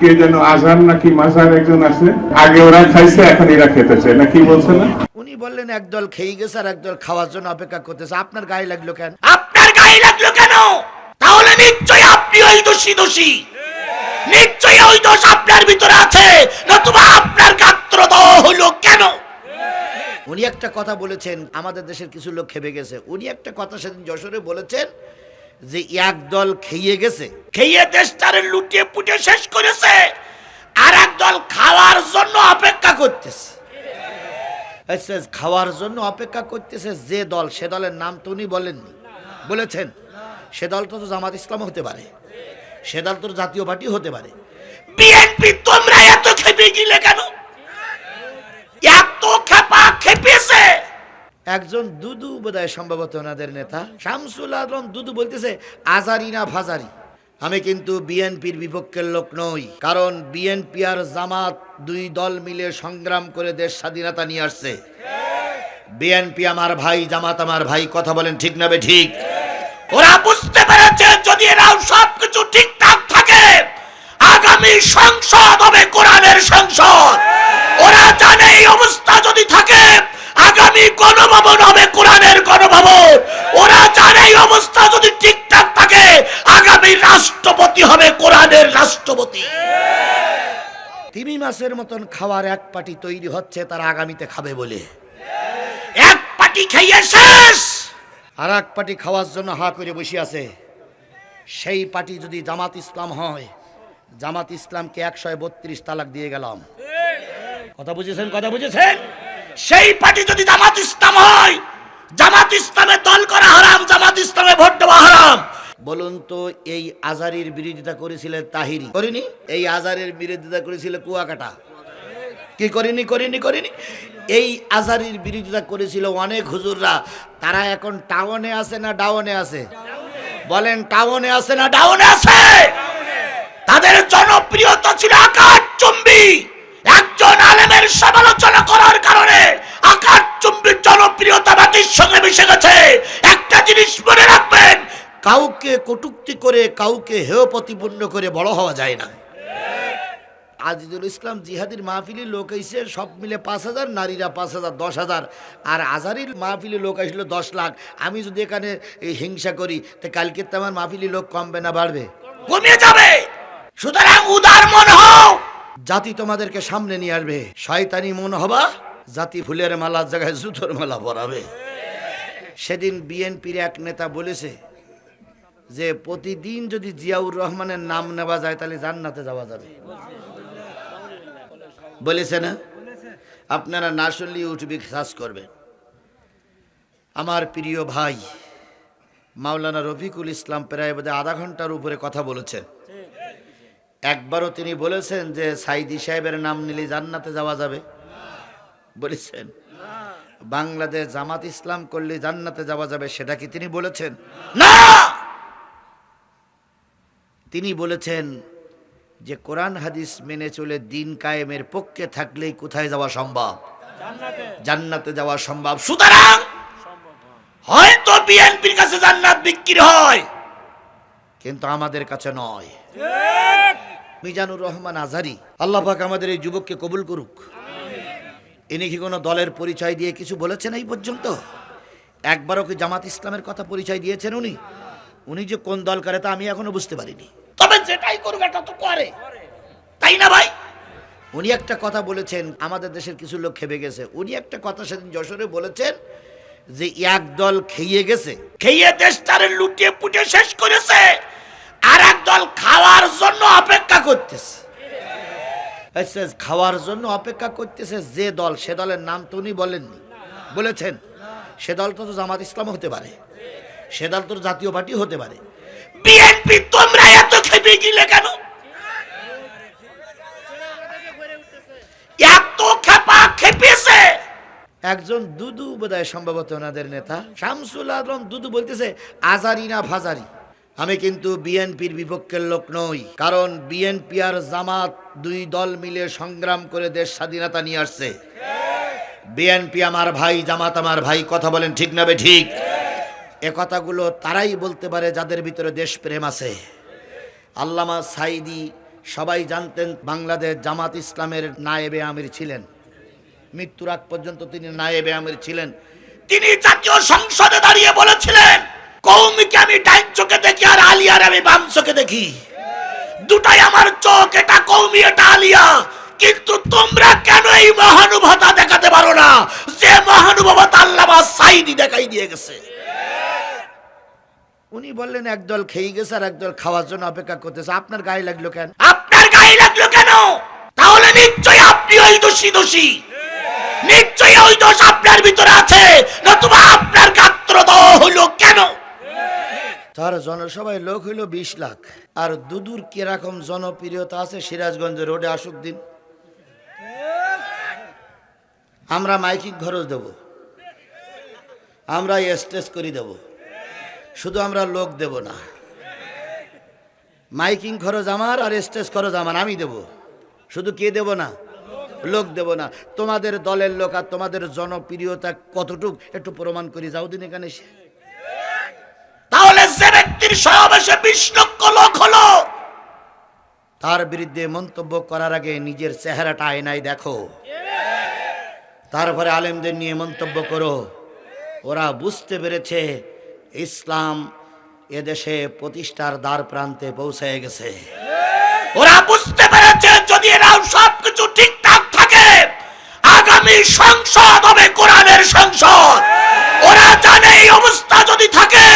কে যেন আজান নাকি মাজার একজন আছে? আগে ওরা খাইছে এখন এরা না কি বলছে না? উনি বললেন একদল খেয়ে গেছে আর একদল খাওয়ার জন্য অপেক্ষা করতেছে। আপনার গায়ে লাগল কেন? আপনার গায়ে লাগল কেন? তাহলে নিশ্চয়ই আপনি ওই দোষী দোষী। নিশ্চয়ই ওই দোষ আপনার ভিতরে আছে। নতুবা আপনার গাত্র হলো কেন? উনি একটা কথা বলেছেন আমাদের দেশের কিছু লোক খেপে গেছে। উনি একটা কথা সেদিন যশোরে বলেছেন যে একদল খেয়ে গেছে খেয়ে দেশটারে লুটিয়ে পুটে শেষ করেছে আর একদল খাওয়ার জন্য অপেক্ষা করতেছে। আচ্ছা, খাওয়ার জন্য অপেক্ষা করতেছে যে দল সে দলের নাম তো উনি বলেননি। বলেছেন সে দল তো জামাত ইসলাম হতে পারে সে দল তো জাতীয় পার্টি হতে পারে। বিএনপি তোমরা এত খেপে গিলে কেন এত খেপা খেপেছে একজন দুদু বোধহয় সম্ভবত ওনাদের নেতা। শামসুল আলম দুদু বলতেছে, আজারি না ফাজারি আমি কিন্তু বিএনপির বিপক্ষের লোক নই, কারণ বিএনপি আর জামাত দুই দল মিলে সংগ্রাম করে দেশ স্বাধীনতা নিয়ে আসছে। বিএনপি আমার ভাই, জামাত আমার ভাই, কথা বলেন ঠিক না বে ঠিক? ওরা বুঝতে পেরেছে যদি এরাও সবকিছু ঠিকঠাক গণভবন হবে, কোরআনের গণভবন। ওরা জানে এই অবস্থা যদি ঠিকঠাক থাকে, আগামী রাষ্ট্রপতি হবে কোরআনের রাষ্ট্রপতি। তিমি মাসের মতন খাওয়ার এক পাটি তৈরি হচ্ছে, তারা আগামীতে খাবে বলে। এক পাটি খাইয়ে শেষ! আর এক পাটি খাওয়ার জন্য হা করে বসে আছে। সেই পাটি যদি জামাত ইসলাম হয়, জামাত ইসলামকে একশো বত্রিশ তালাক দিয়ে গেলাম। কথা বুঝেছেন কথা বুঝেছেন? সেই পার্টি যদি জামাত ইসলাম হয়, জামাত ইসলামের দল করা হারাম, জামাত ইসলামে ভোট দেওয়া হারাম। বলুন তো, এই আজারির বিরোধিতা করেছিলেন তাহিরি? করিনি? এই আজারের বিরোধিতা করেছিল কুয়াকাটা? কি করিনি করিনি করিনি? এই আজারির বিরোধিতা করেছিল অনেক হুজুররা। তারা এখন টাউনে আছে না ডাউনে আছে? বলেন, টাউনে আছে না ডাউনে আছে? তাদের জনপ্রিয়তা ছিল আকাশ চুম্বি। একজন আলেমের সমালোচনা করার কারণে সঙ্গে মিশে গেছে। একটা জিনিস মনে রাখবেন, কাউকে কটুক্তি করে, কাউকে হেয় প্রতিপূর্ণ করে বড় হওয়া যায় না। আজিজুল ইসলাম জিহাদির লোক সব মিলে পাঁচ হাজার, নারীরা পাঁচ হাজার, দশ হাজার। আর আজারির মাহফিলি লোক আসলো দশ লাখ। আমি যদি এখানে হিংসা করি, তো কালকে তো আমার লোক কমবে না, বাড়বে। কমে যাবে। সুতরাং উদার মন হও জাতি তোমাদেরকে সামনে নিয়ে আসবে। শয়তানি মন হবা, জাতি ফুলের মালার জায়গায় জুতোর মালা পরাবে। সেদিন বিএনপির এক নেতা বলেছে যে, প্রতিদিন যদি জিয়াউর রহমানের নাম নেওয়া যায়, তাহলে জান্নাতে যাওয়া যাবে। বলেছে না? আপনারা না শুনলে ইউটিউবে সার্চ করবেন। আমার প্রিয় ভাই, মাওলানা রফিকুল ইসলাম প্রায় বোধহয় আধা ঘণ্টার উপরে কথা বলেছেন। একবারও তিনি বলেছেন যে সাইদি সাহেবের নাম নিলে জান্নাতে যাওয়া যাবে। বলেছেন। বাংলাদেশ জামাত ইসলাম করলে জান্নাতে যাওয়া যাবে সেটা কি তিনি বলেছেন? না! তিনি বলেছেন যে কোরআন হাদিস মেনে চলে দিন কায়েমের পক্ষে থাকলেই কোথায় যাওয়া সম্ভব? জান্নাতে। যাওয়া সম্ভব। সুতরাং হয়তো বিএনপির কাছে জান্নাত বিক্রি হয় কিন্তু আমাদের কাছে নয়। মিজানুর রহমান আজারি আল্লাহ পাক আমাদের এই যুবককে কবুল করুক। ইনি কি কোনো দলের পরিচয় দিয়ে কিছু বলেছেন এই পর্যন্ত? একবারও কি জামাত ইসলামের কথা পরিচয় দিয়েছেন উনি? উনি যে কোন দল করে তা আমি এখনও বুঝতে পারিনি। তবে যেটাই করুক, এটা তো করে। তাই না ভাই? উনি একটা কথা বলেছেন, আমাদের দেশের কিছু লোক খেপে গেছে। উনি একটা কথা সেদিন যশোরে বলেছেন যে, এক দল খেয়ে গেছে। খেয়ে দেশটারে লুটিয়ে পুটে শেষ করেছে। আর দল খাওয়ার জন্য অপেক্ষা করতেছে। খাওয়ার জন্য অপেক্ষা করতেছে, যে দল, সে দলের নাম তো উনি বলেননি। বলেছেন, সে দল তো জামাত ইসলাম হতে পারে, সে দল তো জাতীয় পার্টি হতে পারে। বিএনপি, তোমরা এত খেপে গিলে কেন? এত খেপা খেপেছে। একজন দুদু বোধহয় সম্ভবত ওনাদের নেতা, শামসুল আলম দুদু বলতেছে, আজারি না ফাজারি আমি কিন্তু বিএনপির বিপক্ষের লোক নই, কারণ বিএনপি আর জামাত দুই দল মিলে সংগ্রাম করে দেশ স্বাধীনতা নিয়ে আসছে। বিএনপি আমার ভাই, জামাত আমার ভাই, কথা বলেন ঠিক না ঠিক? এ কথাগুলো তারাই বলতে পারে যাদের ভিতরে দেশ প্রেম আছে। আল্লামা সাইদি সবাই জানতেন বাংলাদেশ জামাত ইসলামের নায়েবে আমির ছিলেন। মৃত্যুর আগ পর্যন্ত তিনি নায়েবে আমির ছিলেন। তিনি জাতীয় সংসদে দাঁড়িয়ে বলেছিলেন কৌমিকে আমি ডাইন চোখে দেখি আর আলিয়ার আমি বাম চোখে দেখি? দুটাই আমার চোখ এটা কৌমি এটা আলিয়া। কিন্তু তোমরা কেন এই মহানুভতা দেখাতে পারো না? যে মহানুভবতা আল্লামা সাইদি দেখাই দিয়ে গেছে। উনি বললেন একদল খেয়ে গেছে আর একদল খাওয়ার জন্য অপেক্ষা করতেছে। আপনার গায়ে লাগল কেন? আপনার গায়ে লাগল কেন? তাহলে নিশ্চয়ই আপনি ওই দোষী দোষী। নিশ্চয়ই ওই দোষ আপনার ভিতরে আছে। নতুবা আপনার গাত্র দেওয়া হইল কেন? তার জনসভায় লোক হইল বিশ লাখ। আর দুদুর কীরকম জনপ্রিয়তা আছে সিরাজগঞ্জ রোডে, আসুক দিন। আমরা মাইকিং খরচ দেব। আমরা স্টেজ করে দেব। শুধু আমরা লোক দেব না। মাইকিং খরচ আমার আর স্টেজ খরচ আমার, আমি দেব। শুধু কে দেব না? লোক দেব না। তোমাদের দলের লোক আর তোমাদের জনপ্রিয়তা কতটুক, একটু প্রমাণ করে যাও দিন এখানে যে ব্যক্তির সমাবেশে বিশ লক্ষ লোক হলো। তার বিরুদ্ধে মন্তব্য করার আগে নিজের চেহারাটা আয়নায় দেখো। তারপরে আলেমদের নিয়ে মন্তব্য করো। ওরা বুঝতে পেরেছে ইসলাম এদেশে প্রতিষ্ঠার দ্বার প্রান্তে পৌঁছে গেছে। ওরা বুঝতে পেরেছে যদি এরা সবকিছু ঠিকঠাক থাকে আগামী সংসদ হবে কোরআনের সংসদ। ওরা জানে এই অবস্থা যদি থাকে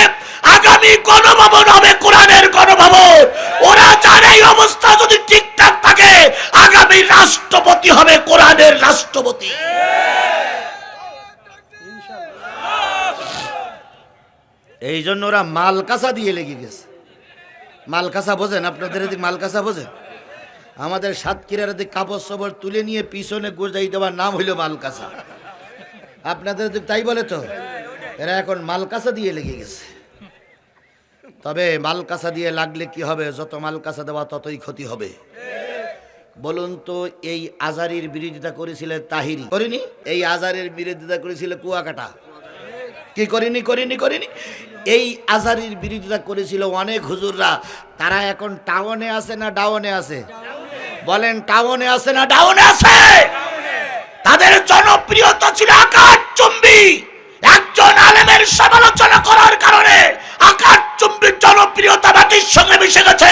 আগামী গণভবন হবে, কোরআনের গণভবন। ওরা জানে এই অবস্থা যদি ঠিকঠাক থাকে, আগামী রাষ্ট্রপতি হবে কোরআনের রাষ্ট্রপতি। এই জন্য ওরা মালকাসা দিয়ে লেগে গেছে। মালকাসা বোঝেন? আপনাদের এদিকে মালকাসা বোঝেন? আমাদের সাতক্ষীরার দিক কাপড় সবর তুলে নিয়ে পিছনে গোজাই দেওয়ার নাম হইল মালকাসা। আপনাদের তাই বলে তো? এরা এখন মালকাসা দিয়ে লেগে গেছে। তবে মালকাসা দিয়ে লাগলে কি হবে? যত মালকাসা দেওয়া ততই ক্ষতি হবে। বলুন তো, এই আজারির বিরোধিতা করেছিলেন তাহিরি? করিনি। এই আজারের বিরোধিতা করেছিল কুয়াকাটা? কি করিনি করিনি করিনি? এই আজারির বিরোধিতা করেছিল অনেক হুজুররা। তারা এখন টাউনে আছে না ডাউনে আছে? বলেন, টাউনে আছে না ডাউনে আছে? তাদের জনপ্রিয়তা ছিল আকাশ চুম্বি একজন আলেমের সমালোচনা করার কারণে আকাশ চুম্বির জনপ্রিয়তা মাটির সঙ্গে মিশে গেছে।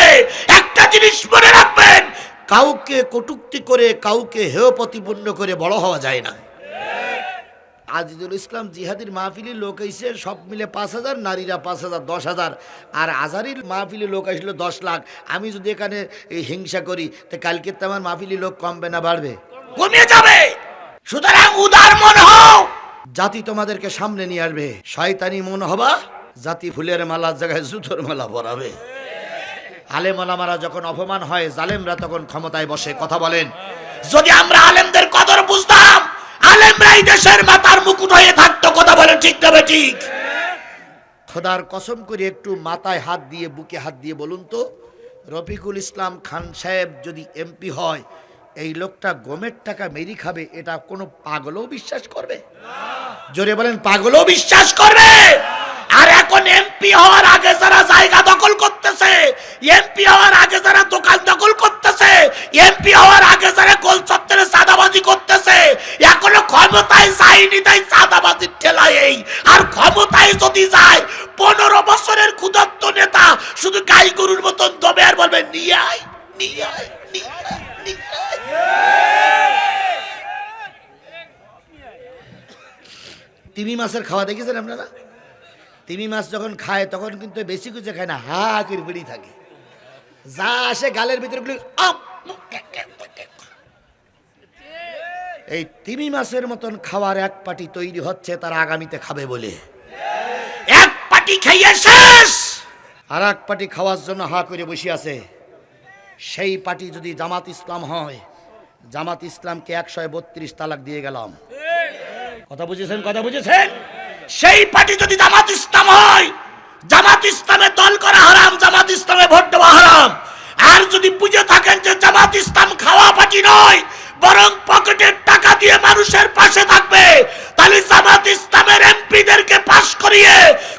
একটা জিনিস মনে রাখবেন কাউকে কটুক্তি করে কাউকে হেয় প্রতিপন্ন করে বড় হওয়া যায় না। আজিজুল ইসলাম জিহাদির মাহফিলি লোক আইসে সব মিলে পাঁচ হাজার নারীরা পাঁচ হাজার দশ হাজার। আর আজারির মাহফিলি লোক আসলো দশ লাখ। আমি যদি এখানে হিংসা করি তো কালকে তো আমার মাহফিলি লোক কমবে না বাড়বে। কমে যাবে। সুতরাং উদার মন হও। জাতি তোমাদেরকে সামনে নিয়ে আসবে। শয়তানি মন হবা। জাতি ফুলের মালার জায়গায় জুতোর মালা পরাবে। আলেম ওলামারা যখন অপমান হয়, জালেমরা তখন ক্ষমতায় বসে কথা বলেন। যদি আমরা আলেমদের কদর বুঝতাম আলেমরাই দেশের মাথার মুকুট হয়ে থাকতো, কথা বলেন ঠিক তবে ঠিক? খোদার কসম করে একটু মাথায় হাত দিয়ে, বুকে হাত দিয়ে বলুন তো, রফিকুল ইসলাম খান সাহেব যদি এমপি হয়, এই লোকটা গমের টাকা মেরি খাবে, এটা কোনো পাগলও বিশ্বাস করবে? জোরে বলেন, পাগলও বিশ্বাস করবে আর এখন এমপি হওয়ার আগে যারা জায়গা দখল করতেছে এমপি হওয়ার আগে যারা দোকান দখল করতেছে এমপি হওয়ার আগে যারা গোল চত্বরে সাদাবাজি করতেছে, এখনও ক্ষমতায় যায়নি, তাই সাদাবাজির ঠেলায় এই। আর ক্ষমতায় যদি যায়, পনেরো বছরের ক্ষুদত্ত নেতা শুধু গাই গরুর মতন দমে আর বলবে, নিয়ে আয় নিয়ে আয় তিমি মাছের খাওয়া দেখেছেন আপনারা? তিমি মাছ যখন খায়, তখন কিন্তু বেশি কিছু খায় না, হা করে বেরিয়ে থাকে। যা আসে গালের ভিতরে! এই তিমি মাছের মতন খাওয়ার এক পাটি তৈরি হচ্ছে, তারা আগামীতে খাবে বলে। এক পাটি খাইয়ে শেষ! আর এক পাটি খাওয়ার জন্য হা করে বসে আছে। সেই পাটি যদি জামাত ইসলাম হয়, জামাত ইসলামকে একশো বত্রিশ তালাক দিয়ে গেলাম। কথা বুঝেছেন কথা বুঝেছেন? সেই পার্টি যদি জামাত ইসলাম হয় জামাত ইসলামে দল করা হারাম, জামাত ইসলামে ভোট দেওয়া হারাম। আর যদি বুঝে থাকেন যে জামাত ইসলাম খাওয়া পাটি নয়, বরং পকেটের টাকা দিয়ে মানুষের পাশে থাকবে তাহলে জামাত ইসলামের এমপিদেরকে পাশ করিয়ে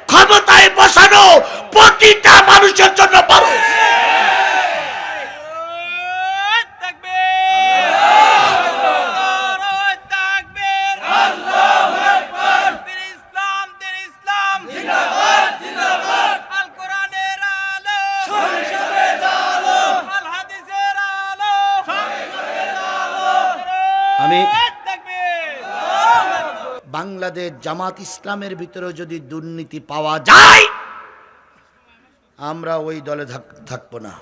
ক্ষমতায় বসানো প্রতিটা মানুষের জন্য পারো আমি বাংলাদেশ জামাত ইসলামের ভিতরে যদি দুর্নীতি পাওয়া যায় আমরা ওই দলে থাকব না।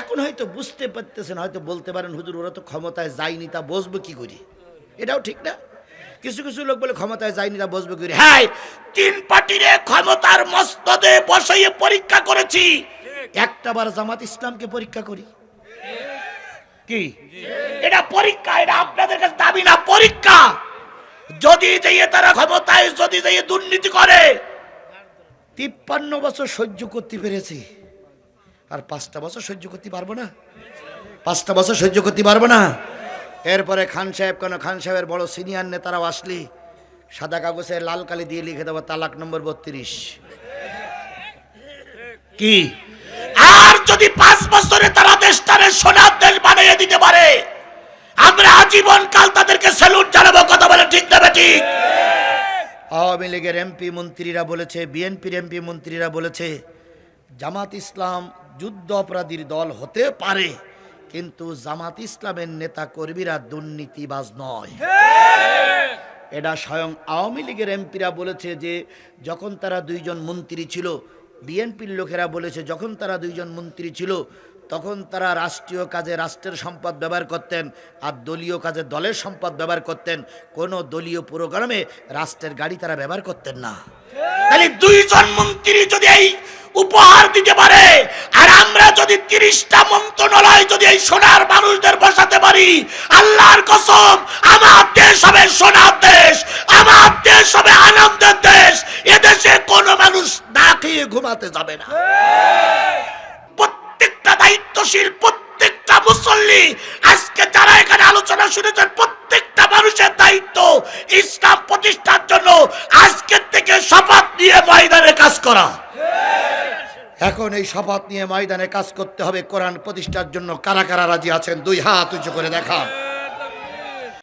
এখন হয়তো বুঝতে পারতেছেন হয়তো বলতে পারেন হুজুর ওরা তো ক্ষমতায় যায়নি তা বসবো কি করি? এটাও ঠিক না? কিছু কিছু লোক বলে ক্ষমতায় যায়নি তা বসবো কি করি? হ্যাঁ তিন পার্টিরে ক্ষমতার মস্তদে বসাইয়ে পরীক্ষা করেছি। একটা বার জামাত ইসলামকে পরীক্ষা করি। কি? এটা পরীক্ষা, এটা আপনাদের কাছে দাবি না, পরীক্ষা। যদি যাইয়ে তারা ক্ষমতায়, যদি যাইয়ে দুর্নীতি করে, তিপ্পান্ন বছর সহ্য করতে পেরেছি। আর পাঁচটা বছর সহ্য করতে পারব না। পাঁচটা বছর সহ্য করতে পারব না। এরপরে খান সাহেব কেন? খান সাহেবের বড় সিনিয়র নেতারাও আসলি। সাদা কাগজে লাল কালি দিয়ে লিখে দেবো, তালাক নম্বর বত্রিশ। কি? আর যদি পাঁচ বছরে তারা দেশটারে সোনার দেশ বানিয়ে দিতে পারে। আমরা আজীবন কাল তাদেরকে স্যালুট জানাব, কথা বলে ঠিক দেবে ঠিক আওয়ামী লীগের এমপি মন্ত্রীরা বলেছে, বিএনপির এমপি মন্ত্রীরা বলেছে, জামাত ইসলাম যুদ্ধ অপরাধীর দল হতে পারে, কিন্তু জামাত ইসলামের নেতা কর্মীরা দুর্নীতিবাজ নয়। এটা স্বয়ং আওয়ামী লীগের এমপিরা বলেছে যে, যখন তারা দুইজন মন্ত্রী ছিল, বিএনপির লোকেরা বলেছে, যখন তারা দুইজন মন্ত্রী ছিল তখন তারা রাষ্ট্রীয় কাজে রাষ্ট্রের সম্পদ ব্যবহার করতেন আর দলীয় কাজে দলের সম্পদ ব্যবহার করতেন। কোনো দলীয় প্রোগ্রামে রাষ্ট্রের গাড়ি তারা ব্যবহার করতেন না। তাহলে দুইজন মন্ত্রী যদি এই উপহার দিতে পারে, আর আমরা যদি তিরিশটা মন্ত্রণালয় যদি এই সোনার মানুষদের বসাতে পারি, আল্লাহর কসম, আমার দেশ হবে সোনার দেশ, আমার দেশ হবে আনন্দের দেশ, এদেশে কোনো মানুষ না খেয়ে ঘুমাতে যাবে না। দায়িত্বশীল প্রত্যেকটা মুসল্লি আজকে যারা এখানে আলোচনা শুনেছেন, প্রত্যেকটা মানুষের দায়িত্ব ইসলাম প্রতিষ্ঠার জন্য আজকের থেকে শপথ নিয়ে ময়দানে কাজ করা। এখন এই শপথ নিয়ে ময়দানে কাজ করতে হবে, কোরআন প্রতিষ্ঠার জন্য কারা কারা রাজি আছেন? দুই হাত উঁচু করে দেখান।